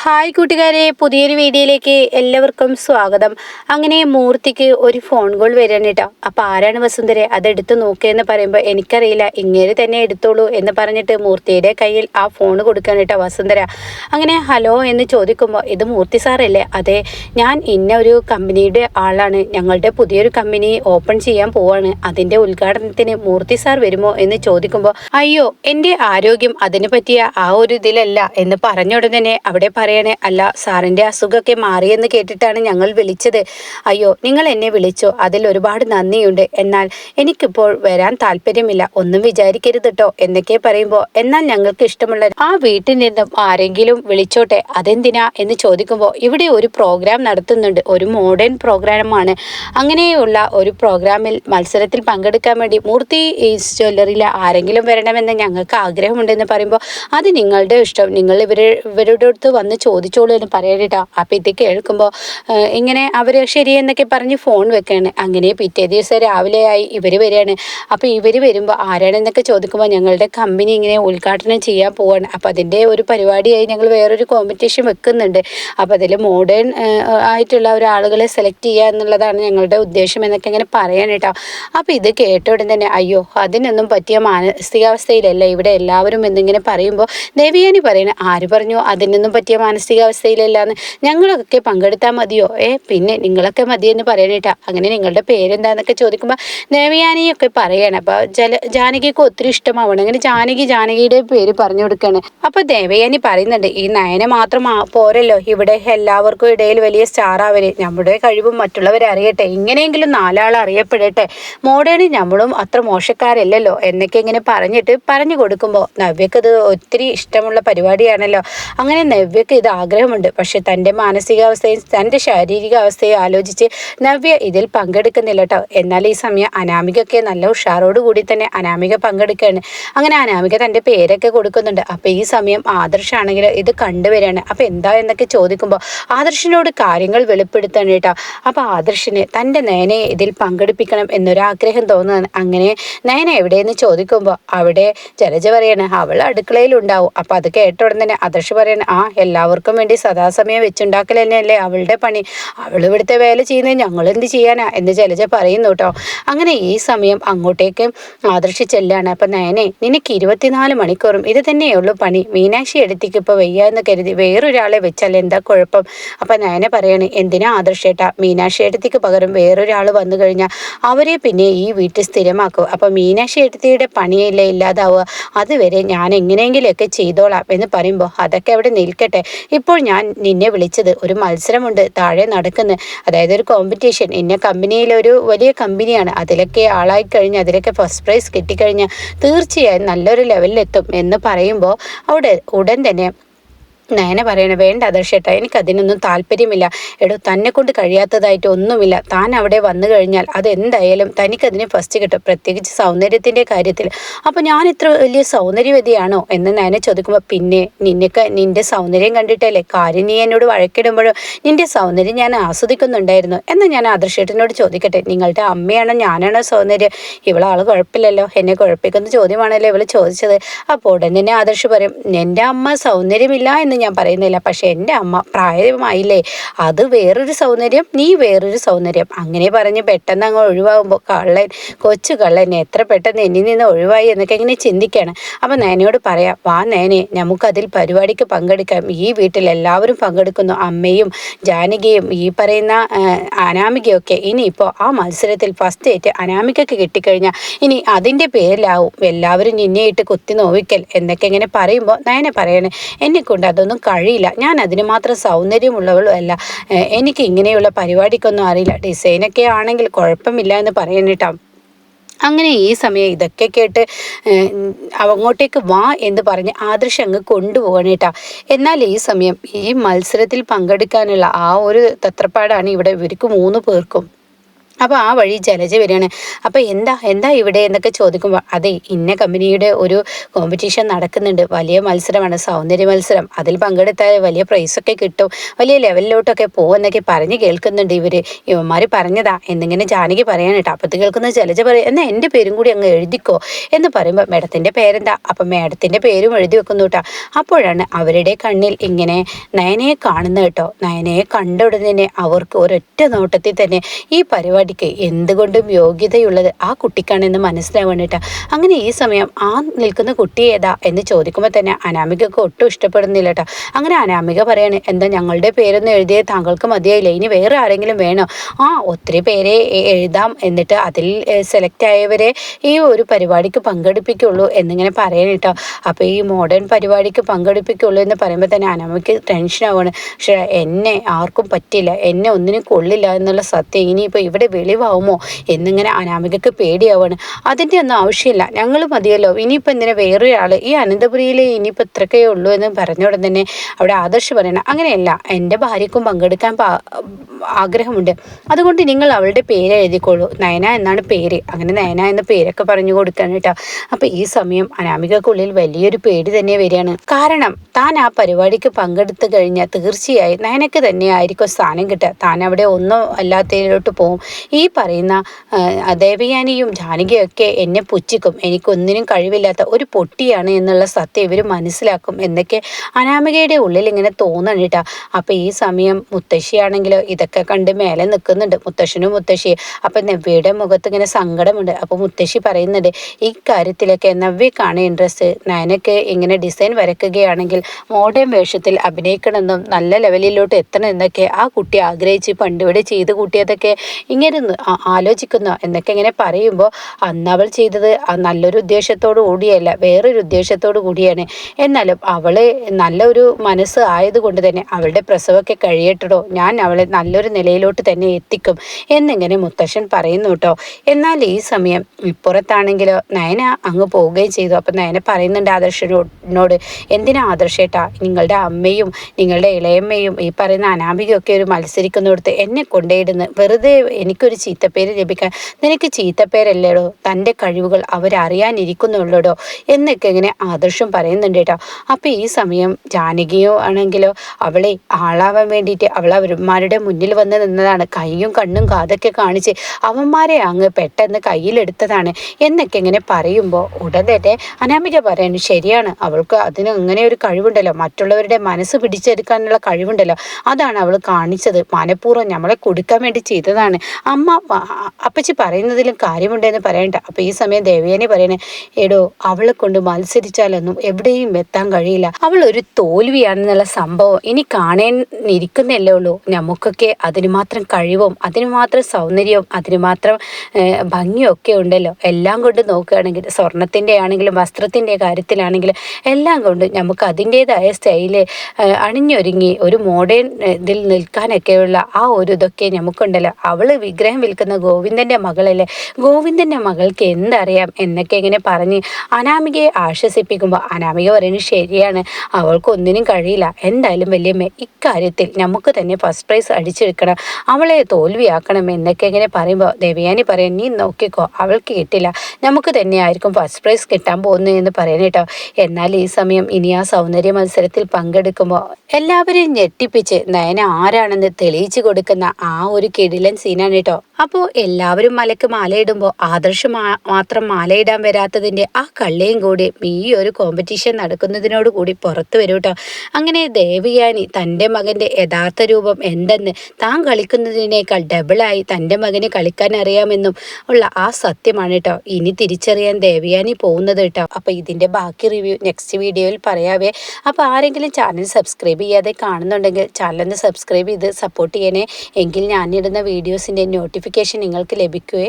Hi കൂട്ടുകാരെ പുതിയൊരു വീഡിയോയിലേക്ക് എല്ലാവർക്കും സ്വാഗതം. അങ്ങനെ മൂർത്തിക്ക് ഒരു ഫോൺ കോൾ വരാണ് കേട്ടോ. അപ്പം ആരാണ് വസുന്ധരെ? അതെടുത്ത് നോക്കിയെന്ന് പറയുമ്പോൾ എനിക്കറിയില്ല. ഇങ്ങനെ തന്നെ എടുത്തോളൂ എന്ന് പറഞ്ഞിട്ട് മൂർത്തിയുടെ കയ്യിൽ ആ ഫോൺ കൊടുക്കുകയാണ് കേട്ടോ വസുന്ധര. അങ്ങനെ ഹലോ എന്ന് ചോദിക്കുമ്പോൾ ഇത് മൂർത്തി സാറല്ലേ അതെ ഞാൻ ഇന്ന ഒരു കമ്പനിയുടെ ആളാണ്. ഞങ്ങളുടെ പുതിയൊരു കമ്പനി ഓപ്പൺ ചെയ്യാൻ പോവാണ്. അതിന്റെ ഉദ്ഘാടനത്തിന് മൂർത്തി സാർ വരുമോ എന്ന് ചോദിക്കുമ്പോൾ അയ്യോ എന്റെ ആരോഗ്യം അതിനെ പറ്റിയ ആ ഒരു ഇതിലല്ല എന്ന് പറഞ്ഞ ഉടനെ അവിടെ പറയണേ അല്ല സാറിന്റെ അസുഖമൊക്കെ മാറിയെന്ന് കേട്ടിട്ടാണ് ഞങ്ങൾ വിളിച്ചത്. അയ്യോ നിങ്ങൾ എന്നെ വിളിച്ചോ? അതിൽ ഒരുപാട് നന്ദിയുണ്ട്. എന്നാൽ എനിക്കിപ്പോൾ വരാൻ താല്പര്യമില്ല. ഒന്നും വിചാരിക്കരുത് കേട്ടോ എന്നൊക്കെ പറയുമ്പോൾ എന്നാൽ ഞങ്ങൾക്ക് ഇഷ്ടമുള്ള ആ വീട്ടിൽ നിന്നും ആരെങ്കിലും വിളിച്ചോട്ടെ? അതെന്തിനാ? എന്ന് ചോദിക്കുമ്പോൾ ഇവിടെ ഒരു പ്രോഗ്രാം നടത്തുന്നുണ്ട്. ഒരു മോഡേൺ പ്രോഗ്രാമാണ്. അങ്ങനെയുള്ള ഒരു പ്രോഗ്രാമിൽ മത്സരത്തിൽ പങ്കെടുക്കാൻ വേണ്ടി മൂർത്തി ജ്വല്ലറിയിലെ ആരെങ്കിലും വരണമെന്ന് ഞങ്ങൾക്ക് ആഗ്രഹമുണ്ടെന്ന് പറയുമ്പോൾ അത് നിങ്ങളുടെ ഇഷ്ടം. നിങ്ങൾ ഇവർ ഇവരുടെ അടുത്ത് വന്ന് ചോദിച്ചോളൂ എന്ന് പറയണേട്ടാ അപ്പം ഇത് കേൾക്കുമ്പോൾ ഇങ്ങനെ അവർ ശരിയെന്നൊക്കെ പറഞ്ഞ് ഫോൺ വെക്കുകയാണ് അങ്ങനെ പിറ്റേ ദിവസം രാവിലെ ആയി ഇവർ വരികയാണ്. അപ്പോൾ ഇവർ വരുമ്പോൾ ആരാണെന്നൊക്കെ ചോദിക്കുമ്പോൾ ഞങ്ങളുടെ കമ്പനി ഇങ്ങനെ ഉദ്ഘാടനം ചെയ്യാൻ പോവാണ്. അപ്പോൾ അതിന്റെ ഒരു പരിപാടിയായി ഞങ്ങൾ വേറൊരു കോമ്പറ്റീഷൻ വെക്കുന്നുണ്ട്. അപ്പോൾ അതിൽ മോഡേൺ ആയിട്ടുള്ള ഒരാളുകളെ സെലക്ട് ചെയ്യുക എന്നുള്ളതാണ് ഞങ്ങളുടെ ഉദ്ദേശം എന്നൊക്കെ ഇങ്ങനെ പറയാൻ കേട്ടോ. അപ്പോൾ ഇത് കേട്ട തന്നെ അയ്യോ അതിനൊന്നും പറ്റിയ മാനസികാവസ്ഥയിലല്ല. ഇവിടെ എല്ലാവരും എന്നിങ്ങനെ പറയുമ്പോൾ ദേവിയാനി പറയണ ആര് പറഞ്ഞു അതിനൊന്നും പറ്റിയ മാനസികാവസ്ഥയിലല്ലാന്ന് ഞങ്ങളൊക്കെ പങ്കെടുത്താൽ മതിയോ? ഏ പിന്നെ നിങ്ങളൊക്കെ മതിയെന്ന് പറയണേട്ടാ. അങ്ങനെ നിങ്ങളുടെ പേരെന്താന്നൊക്കെ ചോദിക്കുമ്പോൾ ദേവയാനിയൊക്കെ പറയണം. അപ്പോൾ ജല ജാനകിക്ക് ഒത്തിരി ഇഷ്ടമാവണം. അങ്ങനെ ജാനകി ജാനകിയുടെ പേര് പറഞ്ഞു കൊടുക്കുകയാണ് അപ്പോൾ ദേവയാനി പറയുന്നുണ്ട് ഈ നയന മാത്രം പോരല്ലോ. ഇവിടെ എല്ലാവർക്കും ഇടയിൽ വലിയ സ്റ്റാർ നമ്മുടെ കഴിവും മറ്റുള്ളവരെ അറിയട്ടെ. ഇങ്ങനെയെങ്കിലും നാലാൾ അറിയപ്പെടട്ടെ. മോഡേണി നമ്മളും അത്ര മോശക്കാരല്ലല്ലോ. എന്നൊക്കെ ഇങ്ങനെ പറഞ്ഞിട്ട് പറഞ്ഞു കൊടുക്കുമ്പോൾ നവ്യക്ക് ഒത്തിരി ഇഷ്ടമുള്ള പരിപാടിയാണല്ലോ. അങ്ങനെ നവ്യക്ക് ഇത് ആഗ്രഹമുണ്ട്. പക്ഷെ തന്റെ മാനസികാവസ്ഥയും തന്റെ ശാരീരികാവസ്ഥയും ആലോചിച്ച് നവ്യ ഇതിൽ പങ്കെടുക്കുന്നില്ല കേട്ടോ എന്നാൽ ഈ സമയം അനാമികയൊക്കെ നല്ല ഉഷാറോട് കൂടി തന്നെ അനാമിക പങ്കെടുക്കുകയാണ്. അങ്ങനെ അനാമിക തന്റെ പേരൊക്കെ കൊടുക്കുന്നുണ്ട്. അപ്പോൾ ഈ സമയം ആദർശാണെങ്കിൽ ഇത് കണ്ടുവരികയാണ്. അപ്പോൾ എന്താ എന്നൊക്കെ ചോദിക്കുമ്പോൾ ആദർശിനോട് കാര്യങ്ങൾ വെളിപ്പെടുത്താണ് കേട്ടോ അപ്പോൾ ആദർശിന് തന്റെ നയനയെ ഇതിൽ പങ്കെടുപ്പിക്കണം എന്നൊരാഗ്രഹം തോന്നുന്നതാണ് അങ്ങനെ നയന എവിടെയെന്ന് ചോദിക്കുമ്പോൾ അവിടെ ജലജ പറയാണ് അവൾ അടുക്കളയിലുണ്ടാവും. അപ്പോൾ അത് കേട്ട ഉടൻ തന്നെ ആദർശ് പറയാണ് ആ എല്ലാവർക്കും വേണ്ടി സദാസമയം വെച്ചുണ്ടാക്കൽ തന്നെയല്ലേ അവളുടെ പണി. അവൾ ഇവിടുത്തെ വേല ചെയ്യുന്നത് ഞങ്ങൾ എന്ത് ചെയ്യാനാ എന്ന് ജലജ പറയുന്നു കേട്ടോ. അങ്ങനെ ഈ സമയം അങ്ങോട്ടേക്ക് ആദർശിച്ചെല്ലാണ് അപ്പം നയനെ നിനക്ക് ഇരുപത്തിനാല് മണിക്കൂറും ഇത് തന്നെയുള്ളൂ പണി. മീനാക്ഷി എടുത്തേക്ക് ഇപ്പോൾ വയ്യ എന്ന് കരുതി വേറൊരാളെ വെച്ചാൽ എന്താ കുഴപ്പം? അപ്പം നയനെ പറയണേ എന്തിനാ ആദർശേട്ടാ? മീനാക്ഷി എടുത്തേക്ക് പകരം വേറൊരാൾ വന്നു കഴിഞ്ഞാൽ അവരെ പിന്നെ ഈ വീട്ടിൽ സ്ഥിരമാക്കും. അപ്പം മീനാക്ഷി എടുത്തിയുടെ പണിയല്ലേ ഇല്ലാതാവുക. അതുവരെ ഞാൻ എങ്ങനെയെങ്കിലുമൊക്കെ ചെയ്തോളാം എന്ന് പറയുമ്പോൾ അതൊക്കെ അവിടെ നിൽക്കട്ടെ. ഇപ്പോൾ ഞാൻ നിന്നെ വിളിച്ചത് ഒരു മത്സരമുണ്ട് താഴെ നടക്കുന്നത് അതായത് ഒരു കോമ്പറ്റീഷൻ ഇന്ന കമ്പനിയിലൊരു വലിയ കമ്പനിയാണ് അതിലൊക്കെ ആളായി കഴിഞ്ഞ് അതിലൊക്കെ ഫസ്റ്റ് പ്രൈസ് കിട്ടിക്കഴിഞ്ഞാൽ തീർച്ചയായും നല്ലൊരു ലെവലിലെത്തും എന്ന് പറയുമ്പോൾ അവിടെ ഉടൻ തന്നെ നയന പറയണ വേണ്ട ആദർശേട്ടാ എനിക്ക് അതിനൊന്നും താല്പര്യമില്ല. എടോ തന്നെ കൊണ്ട് കഴിയാത്തതായിട്ട് ഒന്നുമില്ല. താൻ അവിടെ വന്നു കഴിഞ്ഞാൽ അത് എന്തായാലും തനിക്കതിന് ഫസ്റ്റ് കിട്ടും പ്രത്യേകിച്ച് സൗന്ദര്യത്തിന്റെ കാര്യത്തിൽ. അപ്പോൾ ഞാൻ ഇത്ര വലിയ സൗന്ദര്യവതിയാണോ എന്ന് നയന ചോദിക്കുമ്പോൾ പിന്നെ നിന്നൊക്കെ നിന്റെ സൗന്ദര്യം കണ്ടിട്ടല്ലേ? കാര്യം നീ എന്നോട് വഴക്കിടുമ്പോഴും നിന്റെ സൗന്ദര്യം ഞാൻ ആസ്വദിക്കുന്നുണ്ടായിരുന്നു. എന്ന് ഞാൻ ആദർശേട്ടനോട് ചോദിക്കട്ടെ നിങ്ങളുടെ അമ്മയാണോ ഞാനാണോ സൗന്ദര്യം? ഇവളാൾ കുഴപ്പമില്ലല്ലോ എന്നെ കുഴപ്പിക്കുന്ന ചോദ്യമാണല്ലോ ഇവൾ ചോദിച്ചത്. അപ്പോൾ ഉടൻ തന്നെ ആദർശ് പറയും എന്റെ അമ്മ സൗന്ദര്യമില്ല എന്ന് ഞാൻ പറയുന്നില്ല. പക്ഷേ എന്റെ അമ്മ പ്രായമായില്ലേ അത് വേറൊരു സൗന്ദര്യം നീ വേറൊരു സൗന്ദര്യം. അങ്ങനെ പറഞ്ഞ് പെട്ടെന്ന് അങ്ങ് ഒഴിവാകുമ്പോൾ കള്ളൻ കൊച്ചു കള്ളൻ എത്ര പെട്ടെന്ന് എന്നിൽ നിന്ന് ഒഴിവായി? എന്നൊക്കെ ഇങ്ങനെ ചിന്തിക്കുകയാണ് അപ്പം നേനയോട് പറയാം വാ നേനെ നമുക്കതിൽ പരിപാടിക്ക് പങ്കെടുക്കാം. ഈ വീട്ടിൽ എല്ലാവരും പങ്കെടുക്കുന്നു. അമ്മയും ജാനകിയും ഈ പറയുന്ന അനാമികയൊക്കെ. ഇനിയിപ്പോൾ ആ മത്സരത്തിൽ ഫസ്റ്റ് ഏറ്റ് അനാമികയ്ക്ക് കിട്ടിക്കഴിഞ്ഞാൽ ഇനി അതിന്റെ പേരിലാവും എല്ലാവരും നിന്നെയിട്ട് കുത്തി നോവിക്കൽ എന്നൊക്കെ ഇങ്ങനെ പറയുമ്പോൾ നയനെ പറയണേ എന്നെക്കൊണ്ട് അതൊന്നും കഴിയില്ല. ഞാൻ അതിന് മാത്രം സൗന്ദര്യമുള്ളവളും അല്ല. എനിക്ക് ഇങ്ങനെയുള്ള പരിപാടിക്കൊന്നും അറിയില്ല. ഡിസൈനൊക്കെ ആണെങ്കിൽ കുഴപ്പമില്ല എന്ന് പറയണേട്ടാ അങ്ങനെ ഈ സമയം ഇതൊക്കെ കേട്ട് അങ്ങോട്ടേക്ക് വാ എന്ന് പറഞ്ഞ് ആദർശ് അങ്ങ് കൊണ്ടുപോകണേട്ടാ എന്നാൽ ഈ സമയം ഈ മത്സരത്തിൽ പങ്കെടുക്കാനുള്ള ആ ഒരു തത്രപ്പാടാണ് ഇവിടെ ഇവർക്ക് മൂന്ന് പേർക്കും. അപ്പോൾ ആ വഴി ജലജ വരികയാണ്. അപ്പോൾ എന്താ എന്താ ഇവിടെ എന്നൊക്കെ ചോദിക്കുമ്പോൾ അതെ ഇന്ന കമ്പനിയുടെ ഒരു കോമ്പറ്റീഷൻ നടക്കുന്നുണ്ട്. വലിയ മത്സരമാണ് സൗന്ദര്യ മത്സരം. അതിൽ പങ്കെടുത്താൽ വലിയ പ്രൈസൊക്കെ കിട്ടും. വലിയ ലെവലിലോട്ടൊക്കെ പോകുമെന്നൊക്കെ പറഞ്ഞ് കേൾക്കുന്നുണ്ട് ഇവർ ഇവന്മാർ പറഞ്ഞതാ എന്നിങ്ങനെ ജാനകി പറയാൻ കേട്ടോ. അപ്പത്ത് കേൾക്കുന്ന ജലജ പറയും എന്നാൽ എന്റെ പേരും കൂടി അങ്ങ് എഴുതിക്കോ എന്ന് പറയുമ്പോൾ മേഡത്തിന്റെ പേരെന്താ? അപ്പം മേഡത്തിന്റെ പേരും എഴുതി വെക്കുന്നു കേട്ടോ. അപ്പോഴാണ് അവരുടെ കണ്ണിൽ ഇങ്ങനെ നയനയെ കാണുന്നത് കേട്ടോ. നയനയെ കണ്ട ഉടനെ അവർക്ക് ഒരൊറ്റ നോട്ടത്തിൽ തന്നെ ഈ പരിപാടി പരിപാടിക്ക് എന്തുകൊണ്ടും യോഗ്യതയുള്ളത് ആ കുട്ടിക്കാണെന്ന് മനസ്സിലാവണം അങ്ങനെ ഈ സമയം ആ നിൽക്കുന്ന കുട്ടി ഏതാ എന്ന് ചോദിക്കുമ്പോൾ തന്നെ അനാമികക്ക് ഒട്ടും ഇഷ്ടപ്പെടുന്നില്ല കേട്ടോ അങ്ങനെ അനാമിക പറയാണ് എന്താ ഞങ്ങളുടെ പേരൊന്നും എഴുതിയ താങ്കൾക്ക് മതിയായില്ല. ഇനി വേറെ ആരെങ്കിലും വേണോ? ആ ഒത്തിരി പേരെ എഴുതാം എന്നിട്ട് അതിൽ സെലക്ട് ആയവരെ ഈ ഒരു പരിപാടിക്ക് പങ്കെടുപ്പിക്കുള്ളൂ എന്നിങ്ങനെ പറയണം കേട്ടോ അപ്പോൾ ഈ മോഡേൺ പരിപാടിക്ക് പങ്കെടുപ്പിക്കുള്ളൂ എന്ന് പറയുമ്പോൾ തന്നെ അനാമിക്ക് ടെൻഷൻ ആവുകയാണ് പക്ഷേ എന്നെ ആർക്കും പറ്റില്ല. എന്നെ ഒന്നിനും കൊള്ളില്ല എന്നുള്ള സത്യം ഇനിയിപ്പോൾ ഇവിടെ വെളിവാകുമോ എന്നിങ്ങനെ അനാമികക്ക് പേടിയാവാണ്. അതിന്റെ ഒന്നും ആവശ്യമില്ല. ഞങ്ങൾ മതിയല്ലോ. ഇനിയിപ്പോൾ എന്തിനാ വേറൊരാൾ ഈ അനന്തപുരിയിൽ ഇനിയിപ്പോൾ ഇത്രക്കേ ഉള്ളൂ എന്ന് പറഞ്ഞ ഉടൻ തന്നെ അവിടെ ആദർശ് പറയണം. അങ്ങനെയല്ല. എന്റെ ഭാര്യക്കും പങ്കെടുക്കാൻ ആഗ്രഹമുണ്ട്. അതുകൊണ്ട് നിങ്ങൾ അവളുടെ പേര് എഴുതിക്കോളൂ. നയന എന്നാണ് പേര്. അങ്ങനെ നയന എന്ന പേരൊക്കെ പറഞ്ഞു കൊടുക്കാൻ കേട്ടോ. അപ്പോൾ ഈ സമയം അനാമികക്കുള്ളിൽ വലിയൊരു പേടി തന്നെ വരികയാണ്. കാരണം താൻ ആ പരിപാടിക്ക് പങ്കെടുത്തു കഴിഞ്ഞാൽ തീർച്ചയായും നയനക്ക് തന്നെ ആയിരിക്കും സ്ഥാനം കിട്ടുക. താൻ അവിടെ ഒന്നും അല്ലാത്തതിലോട്ട് പോകും ഈ പറയുന്ന ദേവയാനിയും ജാനകിയൊക്കെ എന്നെ പുച്ഛിക്കും. എനിക്കൊന്നിനും കഴിവില്ലാത്ത ഒരു പൊട്ടിയാണ് എന്നുള്ള സത്യം ഇവർ മനസ്സിലാക്കും എന്നൊക്കെ അനാമികയുടെ ഉള്ളിൽ ഇങ്ങനെ തോന്നണം കേട്ടോ. അപ്പോൾ ഈ സമയം മുത്തശ്ശിയാണെങ്കിലോ ഇതൊക്കെ കണ്ട് മേലെ നിൽക്കുന്നുണ്ട്. മുത്തശ്ശനും മുത്തശ്ശി അപ്പം നവ്യയുടെ മുഖത്ത് ഇങ്ങനെ സങ്കടമുണ്ട്. അപ്പോൾ മുത്തശ്ശി പറയുന്നുണ്ട് ഈ കാര്യത്തിലൊക്കെ നവ്യക്കാണ് ഇൻട്രസ്റ്റ് നയനക്ക് ഇങ്ങനെ ഡിസൈൻ വരയ്ക്കുകയാണെങ്കിൽ മോഡേൺ വേഷത്തിൽ അഭിനയിക്കണമെന്നും നല്ല ലെവലിലോട്ട് എത്തണമെന്നൊക്കെ ആ കുട്ടി ആഗ്രഹിച്ച് പണ്ടിവിടെ ചെയ്ത് കൂട്ടിയതൊക്കെ ഇങ്ങനെ ആലോചിക്കുന്ന എന്നൊക്കെ ഇങ്ങനെ പറയുമ്പോൾ അന്ന് അവൾ ചെയ്തത് നല്ലൊരു ഉദ്ദേശത്തോടു കൂടിയല്ല വേറൊരു ഉദ്ദേശത്തോടു കൂടിയാണ്. എന്നാലും അവൾ നല്ലൊരു മനസ്സ് ആയതുകൊണ്ട് തന്നെ അവളുടെ പ്രസവമൊക്കെ കഴിയട്ടോ ഞാൻ അവളെ നല്ലൊരു നിലയിലോട്ട് തന്നെ എത്തിക്കും എന്നിങ്ങനെ മുത്തശ്ശൻ പറയുന്നു കേട്ടോ. എന്നാൽ ഈ സമയം ഇപ്പുറത്താണെങ്കിലോ നയന അങ്ങ് പോവുകയും ചെയ്തു. അപ്പം നയന പറയുന്നുണ്ട് ആദർശനോട് എന്തിനാ ആദർശേട്ടാ? നിങ്ങളുടെ അമ്മയും നിങ്ങളുടെ ഇളയമ്മയും ഈ പറയുന്ന അനാമികയൊക്കെ ഒരു മത്സരിക്കുന്നിടത്ത് എന്നെ കൊണ്ടേയിടുന്ന് വെറുതെ എനിക്കൊരു ചീത്തപ്പേര് ലഭിക്കാൻ നിനക്ക് ചീത്തപ്പേരല്ലേടോ? തന്റെ കഴിവുകൾ അവരറിയാനിരിക്കുന്നുള്ളൂടോ? എന്നൊക്കെ ഇങ്ങനെ ആദർശം പറയുന്നുണ്ട് കേട്ടോ. അപ്പോൾ ഈ സമയം ജാനകിയോ ആണെങ്കിലോ അവളെ ആളാവാൻ വേണ്ടിയിട്ട് അവൾ അവന്മാരുടെ മുന്നിൽ വന്ന് നിന്നതാണ്. കൈയും കണ്ണും കാതൊക്കെ കാണിച്ച് അവന്മാരെ അങ്ങ് പെട്ടെന്ന് കയ്യിലെടുത്തതാണ് എന്നൊക്കെ ഇങ്ങനെ പറയുമ്പോൾ ഉടനെ അനാമിക പറയുന്നു ശരിയാണ് അവൾക്ക് അതിന് അങ്ങനെ ഒരു കഴിവുണ്ടല്ലോ. മറ്റുള്ളവരുടെ മനസ്സ് പിടിച്ചെടുക്കാനുള്ള കഴിവുണ്ടല്ലോ. അതാണ് അവൾ കാണിച്ചത്. മനഃപൂർവം നമ്മളെ കൊടുക്കാൻ വേണ്ടി ചെയ്തതാണ്. അമ്മ അപ്പച്ചി പറയുന്നതിലും കാര്യമുണ്ടെന്ന് പറയണ്ട. അപ്പോൾ ഈ സമയം ദേവയാനി പറയണേ എടോ അവളെ കൊണ്ട് മത്സരിച്ചാലൊന്നും എവിടെയും എത്താൻ കഴിയില്ല. അവൾ ഒരു തോൽവിയാണെന്നുള്ള സംഭവം ഇനി കാണാനിരിക്കുന്നല്ലേ ഉള്ളൂ. നമുക്കൊക്കെ അതിന് മാത്രം കഴിവും അതിന് മാത്രം സൗന്ദര്യവും അതിന് മാത്രം ഭംഗിയും ഒക്കെ ഉണ്ടല്ലോ. എല്ലാം കൊണ്ട് നോക്കുകയാണെങ്കിൽ സ്വർണത്തിന്റെ ആണെങ്കിലും വസ്ത്രത്തിന്റെ കാര്യത്തിലാണെങ്കിലും എല്ലാം കൊണ്ട് നമുക്ക് അതിന്റേതായ സ്റ്റൈൽ അണിഞ്ഞൊരുങ്ങി ഒരു മോഡേൺ ഇതിൽ നിൽക്കാനൊക്കെയുള്ള ആ ഒരു ഇതൊക്കെ നമുക്കുണ്ടല്ലോ. അവൾ വിഗ്രഹം വിൽക്കുന്ന ഗോവിന്ദന്റെ മകളല്ലേ? ഗോവിന്ദന്റെ മകൾക്ക് എന്തറിയാം? എന്നൊക്കെ ഇങ്ങനെ പറഞ്ഞ് അനാമികയെ ആശ്വസിപ്പിക്കുമ്പോൾ അനാമിക പറയുന്നത് ശരിയാണ്. അവൾക്കൊന്നിനും കഴിയില്ല. എന്തായാലും വല്യമ്മ ഇക്കാര്യത്തിൽ നമുക്ക് തന്നെ ഫസ്റ്റ് പ്രൈസ് അടിച്ചെടുക്കണം. അവളെ തോൽവിയാക്കണം. എന്നൊക്കെ ഇങ്ങനെ പറയുമ്പോൾ ദേവയാനി പറയാൻ നീ നോക്കിക്കോ അവൾക്ക് കിട്ടില്ല. നമുക്ക് തന്നെയായിരിക്കും ഫസ്റ്റ് പ്രൈസ് കിട്ടാൻ പോകുന്നത് എന്ന് പറയണേട്ടോ എന്നാൽ ഈ സമയം ഇനി ആ സൗന്ദര്യ മത്സരത്തിൽ പങ്കെടുക്കുമ്പോൾ എല്ലാവരെയും ഞെട്ടിപ്പിച്ച് നയന ആരാണെന്ന് തെളിയിച്ചു കൊടുക്കുന്ന ആ ഒരു കിടിലൻ സീനാണ് കേട്ടോ അപ്പോൾ എല്ലാവരും മലക്ക് മാലയിടുമ്പോൾ ആദർശം മാത്രം മാലയിടാൻ വരാത്തതിന്റെ ആ കള്ളിയും കൂടി ഈ ഒരു കോമ്പറ്റീഷൻ നടക്കുന്നതിനോട് കൂടി പുറത്തു വരും കേട്ടോ അങ്ങനെ ദേവിയാനി തന്റെ മകന്റെ യഥാർത്ഥ രൂപം എന്തെന്ന് താൻ കളിക്കുന്നതിനേക്കാൾ ഡബിളായി തന്റെ മകന് കളിക്കാൻ അറിയാമെന്നും ഉള്ള ആ സത്യമാണ് കേട്ടോ ഇനി തിരിച്ചറിയാൻ ദേവിയാനി പോകുന്നത് കേട്ടോ അപ്പോൾ ഇതിന്റെ ബാക്കി റിവ്യൂ നെക്സ്റ്റ് വീഡിയോയിൽ പറയാവേ. അപ്പോൾ ആരെങ്കിലും ചാനൽ സബ്സ്ക്രൈബ് ചെയ്യാതെ കാണുന്നുണ്ടെങ്കിൽ ചാനലൊന്ന് സബ്സ്ക്രൈബ് ചെയ്ത് സപ്പോർട്ട് ചെയ്യണേ. എങ്കിൽ ഞാനിടുന്ന വീഡിയോസിന്റെ നോട്ടിഫിക്കേഷൻ നിങ്ങൾക്ക് ലഭിക്കുകയും